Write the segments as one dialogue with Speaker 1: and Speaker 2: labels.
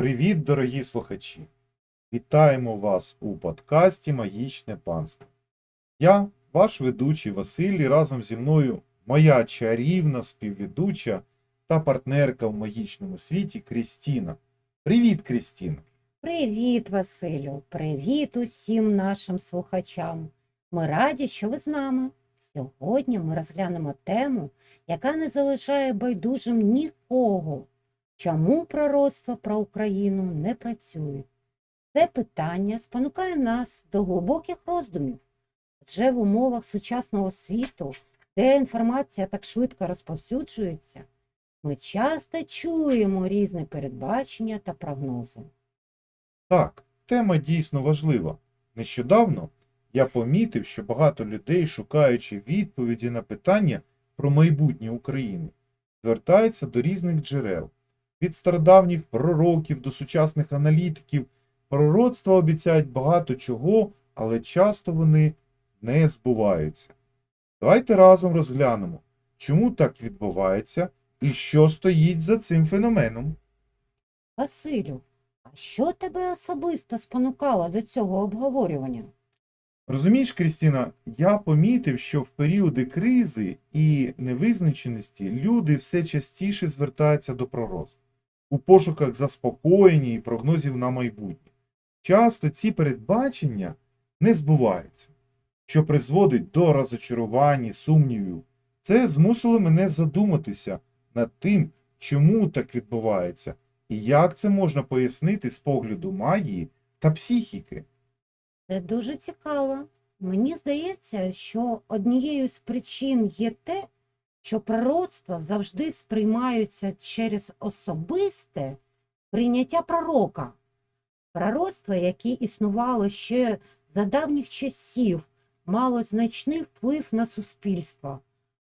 Speaker 1: Привіт, дорогі слухачі! Вітаємо вас у подкасті Магічне панство. Я, ваш ведучий Василь, і разом зі мною моя чарівна співведуча та партнерка в магічному світі Крістіна. Привіт, Крістіна!
Speaker 2: Привіт, Василю! Привіт усім нашим слухачам! Ми раді, що ви з нами. Сьогодні ми розглянемо тему, яка не залишає байдужим нікого. Чому пророцтва про Україну не працюють? Це питання спонукає нас до глибоких роздумів. Адже в умовах сучасного світу, де інформація так швидко розповсюджується, ми часто чуємо різні передбачення та прогнози.
Speaker 1: Так, тема дійсно важлива. Нещодавно я помітив, що багато людей, шукаючи відповіді на питання про майбутнє України, звертаються до різних джерел. Від стародавніх пророків до сучасних аналітиків пророцтва обіцяють багато чого, але часто вони не збуваються. Давайте разом розглянемо, чому так відбувається і що стоїть за цим феноменом.
Speaker 2: Василю, а що тебе особисто спонукало до цього обговорювання?
Speaker 1: Розумієш, Крістіна, я помітив, що в періоди кризи і невизначеності люди все частіше звертаються до пророцтв у пошуках заспокоєння і прогнозів на майбутнє. Часто ці передбачення не збуваються, що призводить до розочарувань і сумнівів. Це змусило мене задуматися над тим, чому так відбувається, і як це можна пояснити з погляду магії та психіки.
Speaker 2: Це дуже цікаво. Мені здається, що однією з причин є те, що пророцтва завжди сприймаються через особисте прийняття пророка. Пророцтва, які існували ще за давніх часів, мало значний вплив на суспільство,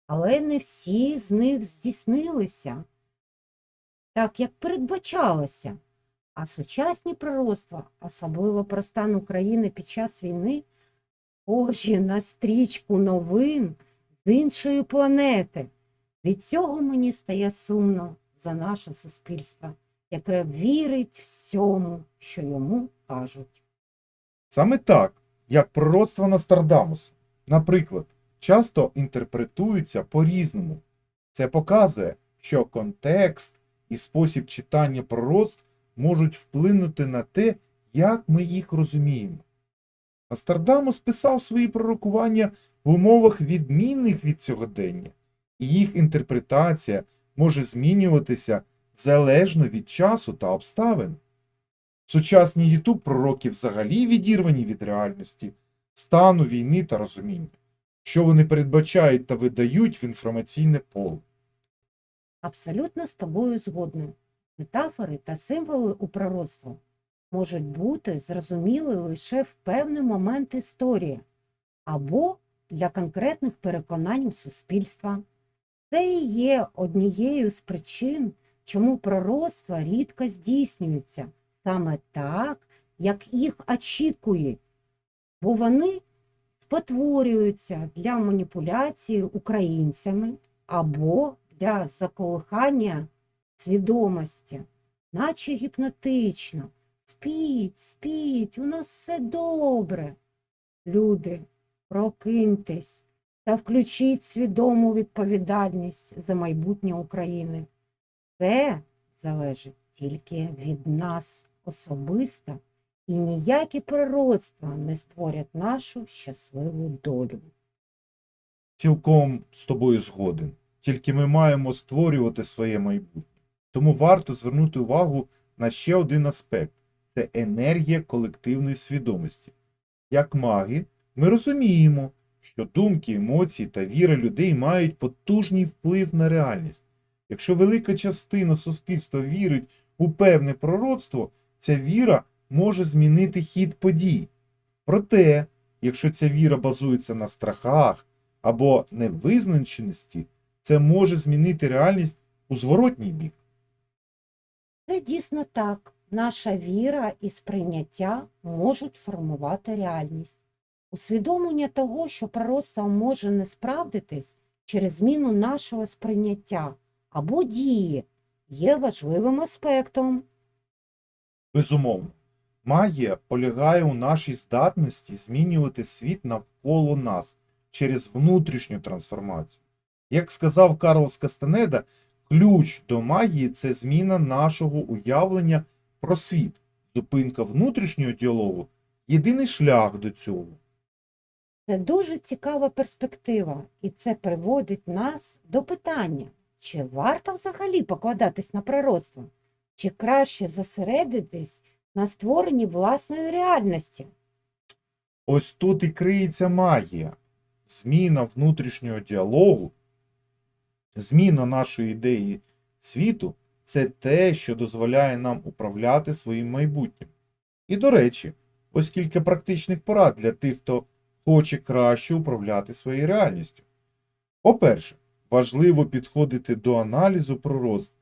Speaker 2: але не всі з них здійснилися так, як передбачалося. А сучасні пророцтва, особливо про стан України під час війни, схожі на стрічку новин з іншої планети. Від цього мені стає сумно за наше суспільство, яке вірить всьому, що йому кажуть.
Speaker 1: Саме так, як пророцтва Нострадамуса, наприклад, часто інтерпретуються по-різному. Це показує, що контекст і спосіб читання пророцтв можуть вплинути на те, як ми їх розуміємо. Нострадамус писав свої пророкування в умовах відмінних від сьогодення, їх інтерпретація може змінюватися залежно від часу та обставин. Сучасні ютуб пророки взагалі відірвані від реальності, стану війни та розуміння, що вони передбачають та видають в інформаційне поле.
Speaker 2: Абсолютно з тобою згодна. Метафори та символи у пророцтва можуть бути зрозуміли лише в певний момент історії або для конкретних переконань суспільства. Це і є однією з причин, чому пророцтва рідко здійснюються саме так, як їх очікують, бо вони спотворюються для маніпуляції українцями або для заколихання свідомості, наче гіпнотично. Спіть, спіть, у нас все добре. Люди, прокиньтесь та включіть свідому відповідальність за майбутнє України. Це залежить тільки від нас особисто, і ніякі пророцтва не створять нашу щасливу долю.
Speaker 1: Цілком з тобою згоден. Тільки ми маємо створювати своє майбутнє. Тому варто звернути увагу на ще один аспект це енергія колективної свідомості. Як маги, ми розуміємо, що думки, емоції та віра людей мають потужний вплив на реальність. Якщо велика частина суспільства вірить у певне пророцтво, ця віра може змінити хід подій. Проте, якщо ця віра базується на страхах або невизначеності, це може змінити реальність у зворотній бік.
Speaker 2: Це дійсно так. Наша віра і сприйняття можуть формувати реальність. Усвідомлення того, що пророцтво може не справдитись через зміну нашого сприйняття або дії, є важливим аспектом.
Speaker 1: Безумовно, магія полягає у нашій здатності змінювати світ навколо нас через внутрішню трансформацію. Як сказав Карлос Кастанеда, ключ до магії це зміна нашого уявлення про світ. Зупинка внутрішнього діалогу єдиний шлях до цього.
Speaker 2: Це дуже цікава перспектива, і це приводить нас до питання, чи варто взагалі покладатись на пророцтво, чи краще зосередитись на створенні власної реальності.
Speaker 1: Ось тут і криється магія. Зміна внутрішнього діалогу, зміна нашої ідеї світу це те, що дозволяє нам управляти своїм майбутнім. І до речі, ось кілька практичних порад для тих, хто хоче краще управляти своєю реальністю. По-перше, важливо підходити до аналізу пророцтв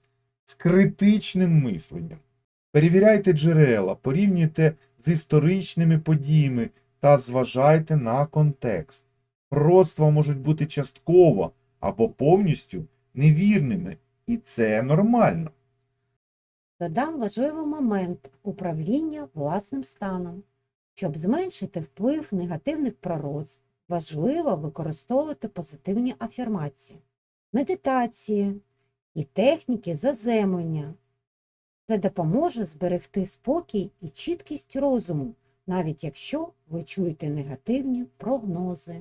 Speaker 1: з критичним мисленням. Перевіряйте джерела, порівнюйте з історичними подіями та зважайте на контекст. Пророцтва можуть бути частково або повністю невірними, і це нормально.
Speaker 2: Додам важливий момент управління власним станом. Щоб зменшити вплив негативних пророцтв, важливо використовувати позитивні афірмації, медитації і техніки заземлення. Це допоможе зберегти спокій і чіткість розуму, навіть якщо ви чуєте негативні прогнози.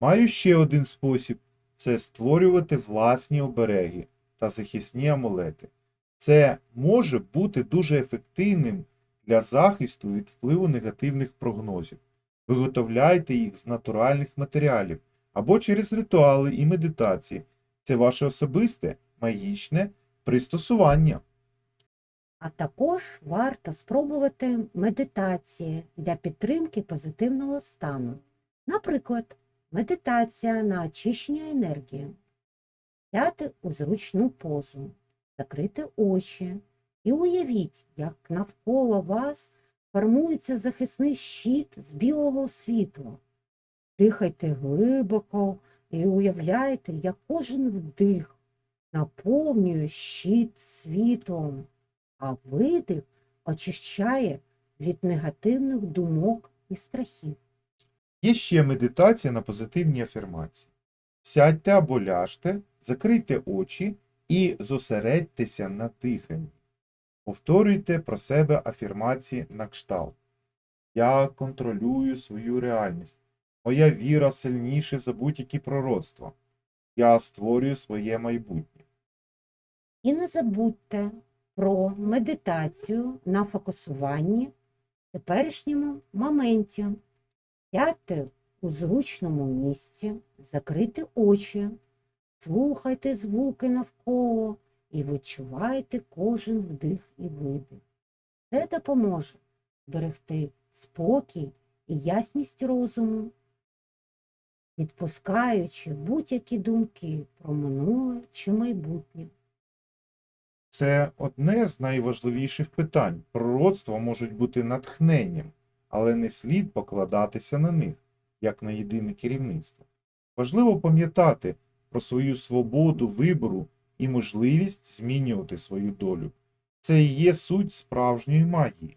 Speaker 1: Маю ще один спосіб це створювати власні обереги та захисні амулети. Це може бути дуже ефективним для захисту від впливу негативних прогнозів. Виготовляйте їх з натуральних матеріалів або через ритуали і медитації. Це ваше особисте магічне пристосування.
Speaker 2: А також варто спробувати медитації для підтримки позитивного стану. Наприклад, медитація на очищення енергії. Сяти у зручну позу, закрити очі і уявіть, як навколо вас формується захисний щит з білого світла. Дихайте глибоко і уявляйте, як кожен вдих наповнює щит світлом а видих очищає від негативних думок і страхів.
Speaker 1: Є ще медитація на позитивні афірмації. Сядьте або ляжте, закрийте очі і зосередьтеся на диханні. Повторюйте про себе афірмації на кшталт. Я контролюю свою реальність. Моя віра сильніша за будь-які пророцтва. Я створюю своє майбутнє.
Speaker 2: І не забудьте про медитацію на фокусуванні в теперішньому моменті. Сядьте у зручному місці, закрийте очі, слухайте звуки навколо і відчувайте кожен вдих і видих. Це допоможе зберегти спокій і ясність розуму, відпускаючи будь-які думки про минуле чи майбутнє.
Speaker 1: Це одне з найважливіших питань. Пророцтва можуть бути натхненням, але не слід покладатися на них, як на єдине керівництво. Важливо пам'ятати про свою свободу вибору і можливість змінювати свою долю. Це і є суть справжньої магії.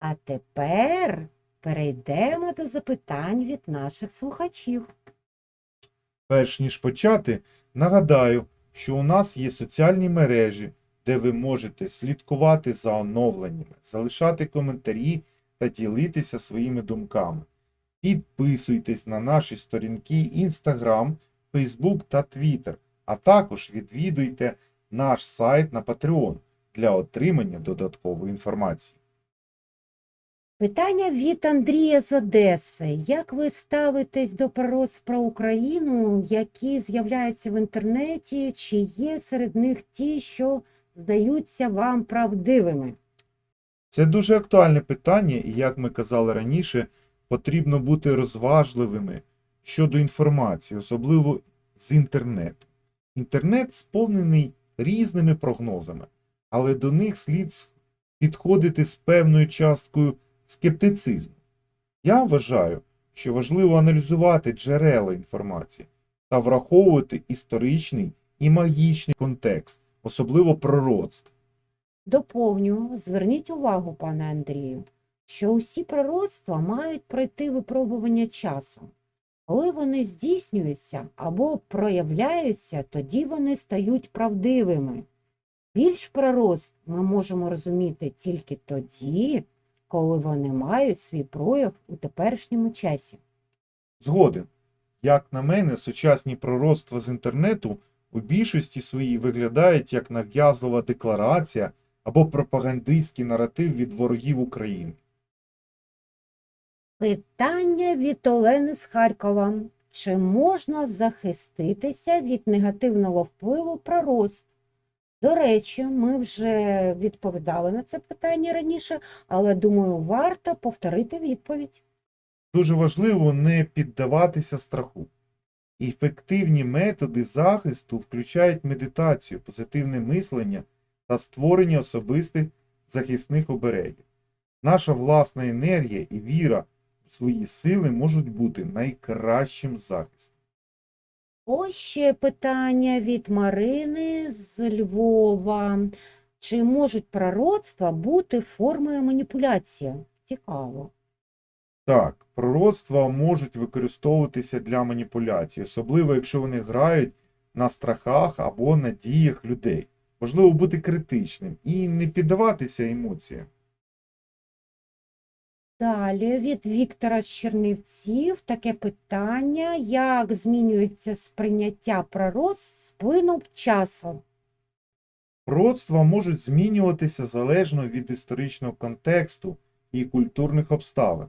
Speaker 2: А тепер перейдемо до запитань від наших слухачів.
Speaker 1: Перш ніж почати, нагадаю, що у нас є соціальні мережі, де ви можете слідкувати за оновленнями, залишати коментарі та ділитися своїми думками. Підписуйтесь на наші сторінки Instagram, Facebook та Twitter, а також відвідуйте наш сайт на Patreon для отримання додаткової інформації.
Speaker 2: Питання від Андрія з Одеси. Як ви ставитесь до пророцтв про Україну, які з'являються в інтернеті, чи є серед них ті, що здаються вам правдивими?
Speaker 1: Це дуже актуальне питання, і, як ми казали раніше, потрібно бути розважливими щодо інформації, особливо з інтернету. Інтернет сповнений різними прогнозами, але до них слід підходити з певною часткою скептицизму. Я вважаю, що важливо аналізувати джерела інформації та враховувати історичний і магічний контекст, особливо пророцтв.
Speaker 2: Доповню, зверніть увагу, пане Андрію, що усі пророцтва мають пройти випробування часу. Коли вони здійснюються або проявляються, тоді вони стають правдивими. Більш пророцтв ми можемо розуміти тільки тоді, коли вони мають свій прояв у теперішньому часі.
Speaker 1: Згоден. Як на мене, сучасні пророцтва з інтернету у більшості своїй виглядають як нав'язлива декларація або пропагандистський наратив від ворогів України.
Speaker 2: Питання від Олени з Харкова. Чи можна захиститися від негативного впливу пророцтв? До речі, ми вже відповідали на це питання раніше, але думаю, варто повторити відповідь.
Speaker 1: Дуже важливо не піддаватися страху. Ефективні методи захисту включають медитацію, позитивне мислення та створення особистих захисних оберегів. Наша власна енергія і віра свої сили можуть бути найкращим захистом.
Speaker 2: Ось ще питання від Марини з Львова. Чи можуть пророцтва бути формою маніпуляції? Цікаво.
Speaker 1: Так, пророцтва можуть використовуватися для маніпуляцій, особливо якщо вони грають на страхах або надіях людей. Важливо бути критичним і не піддаватися емоціям.
Speaker 2: Далі від Віктора з Чернівців таке питання, як змінюється сприйняття пророцтв з плином часу?
Speaker 1: Пророцтва можуть змінюватися залежно від історичного контексту і культурних обставин.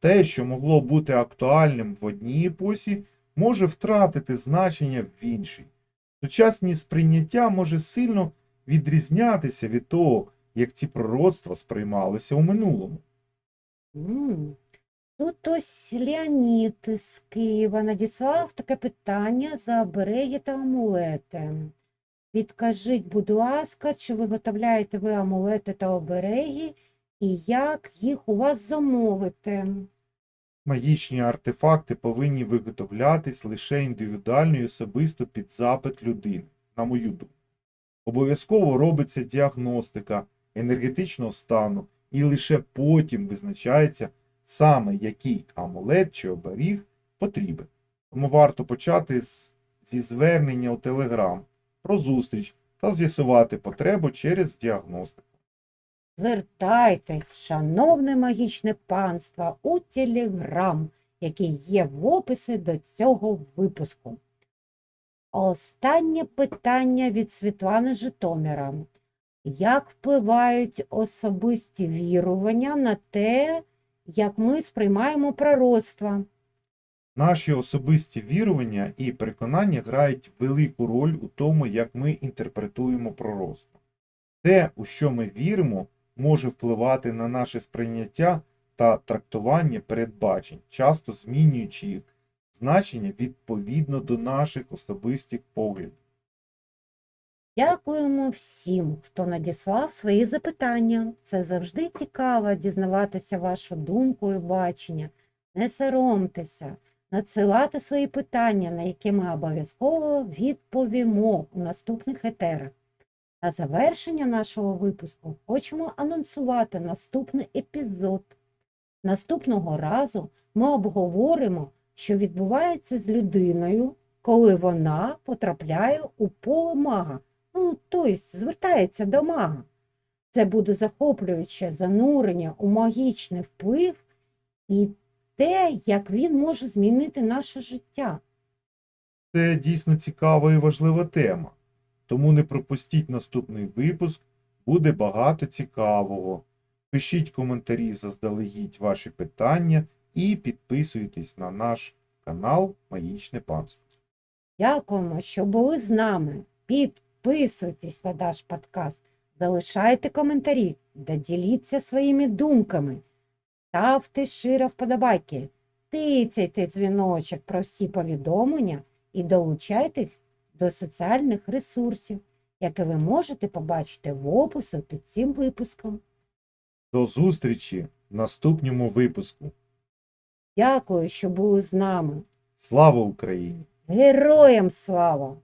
Speaker 1: Те, що могло бути актуальним в одній епосі, може втратити значення в іншій. Сучасні сприйняття може сильно відрізнятися від того, як ці пророцтва сприймалися у минулому.
Speaker 2: Тут ось Леонід з Києва надіслав таке питання за обереги та амулети. Підкажіть, будь ласка, чи виготовляєте ви амулети та обереги і як їх у вас замовити?
Speaker 1: Магічні артефакти повинні виготовлятись лише індивідуально і особисто під запит людини, на мою думку. Обов'язково робиться діагностика енергетичного стану і лише потім визначається саме який амулет чи оберіг потрібен. Тому варто почати з, зі звернення у Телеграм про зустріч та з'ясувати потребу через діагностику.
Speaker 2: Звертайтесь, шановне магічне панство, у Телеграм, який є в описі до цього випуску. Останнє питання від Світлани Житомира. Як впливають особисті вірування на те, як ми сприймаємо пророцтва?
Speaker 1: Наші особисті вірування і переконання грають велику роль у тому, як ми інтерпретуємо пророцтво. Те, у що ми віримо, може впливати на наше сприйняття та трактування передбачень, часто змінюючи їх значення відповідно до наших особистих поглядів.
Speaker 2: Дякуємо всім, хто надіслав свої запитання. Це завжди цікаво дізнаватися вашу думку і бачення. Не соромтеся, надсилати свої питання, на які ми обов'язково відповімо у наступних етерах. На завершення нашого випуску хочемо анонсувати наступний епізод. Наступного разу ми обговоримо, що відбувається з людиною, коли вона потрапляє у поле мага. Ну, тобто звертається до мага. Це буде захоплююче занурення у магічний вплив і те, як він може змінити наше життя.
Speaker 1: Це дійсно цікава і важлива тема, тому не пропустіть наступний випуск, буде багато цікавого. Пишіть коментарі заздалегідь ваші питання і підписуйтесь на наш канал Магічне панство.
Speaker 2: Дякуємо, що були з нами. Підписуйтесь на наш подкаст, залишайте коментарі, та діліться своїми думками. Ставте широ вподобайки, тицяйте дзвіночок про всі повідомлення і долучайтесь до соціальних ресурсів, які ви можете побачити в опису під цим випуском.
Speaker 1: До зустрічі в наступному випуску.
Speaker 2: Дякую, що були з нами.
Speaker 1: Слава Україні!
Speaker 2: Героям слава!